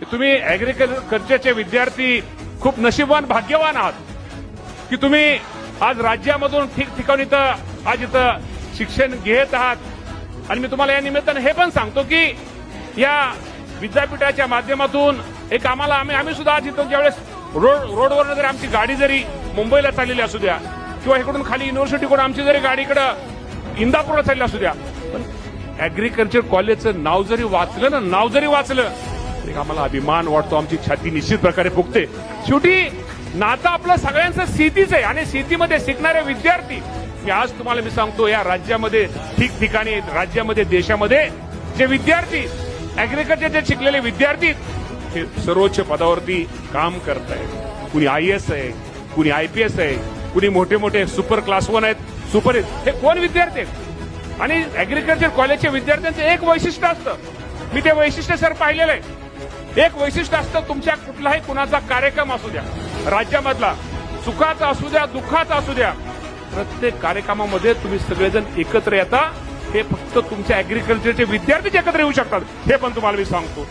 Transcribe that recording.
की तुम्ही ऍग्रिकल्चरचे विद्यार्थी खूप नशीबवान भाग्यवान आहात. की तुम्ही आज राज्यामधून ठिकठिकाणी इथं आज इथं शिक्षण घेत आहात. आणि मी तुम्हाला या निमित्तानं हे पण सांगतो की या विद्यापीठाच्या माध्यमातून एक आम्हाला आम्ही आम्ही सुद्धा आज इथं ज्यावेळेस रोड रोडवर जरी आमची गाडी जरी मुंबईला चाललेली असू द्या किंवा इकडून खाली युनिव्हर्सिटीकडून आमची जरी गाडी इकडं इंदापूरला चालली असू द्या पण ऍग्रिकल्चर कॉलेजचं नाव जरी वाचलं ना नाव जरी वाचलं एक आम्हाला अभिमान वाटतो आमची छाती निश्चित प्रकारे फुगते. शेवटी नातं आपलं सगळ्यांचं शेतीच आहे आणि शेतीमध्ये शिकणारे विद्यार्थी. मी आज तुम्हाला मी सांगतो या राज्यामध्ये ठिकठिकाणी राज्यामध्ये देशामध्ये जे विद्यार्थी ऍग्रिकल्चरचे शिकलेले विद्यार्थी हे सर्वोच्च पदावरती काम करत आहेत. कुणी आय एस आहे कुणी आय पी एस आहे कुणी मोठे मोठे सुपर क्लास वन आहेत सुपर हे कोण विद्यार्थी आहेत? आणि ऍग्रिकल्चर कॉलेजच्या विद्यार्थ्यांचं एक वैशिष्ट्य असतं. मी ते वैशिष्ट्य सर पाहिलेलं आहे. एक वैशिष्ट्य असतं तुमच्या कुठलाही कुणाचा कार्यक्रम असू द्या राज्यामधला सुखाचा असू द्या दुःखाचा असू द्या प्रत्येक कार्यक्रमामध्ये तुम्ही सगळेजण एकत्र येता. हे फक्त तुमच्या अॅग्रिकल्चरचे विद्यार्थीच एकत्र येऊ शकतात. हे पण तुम्हाला मी सांगतो.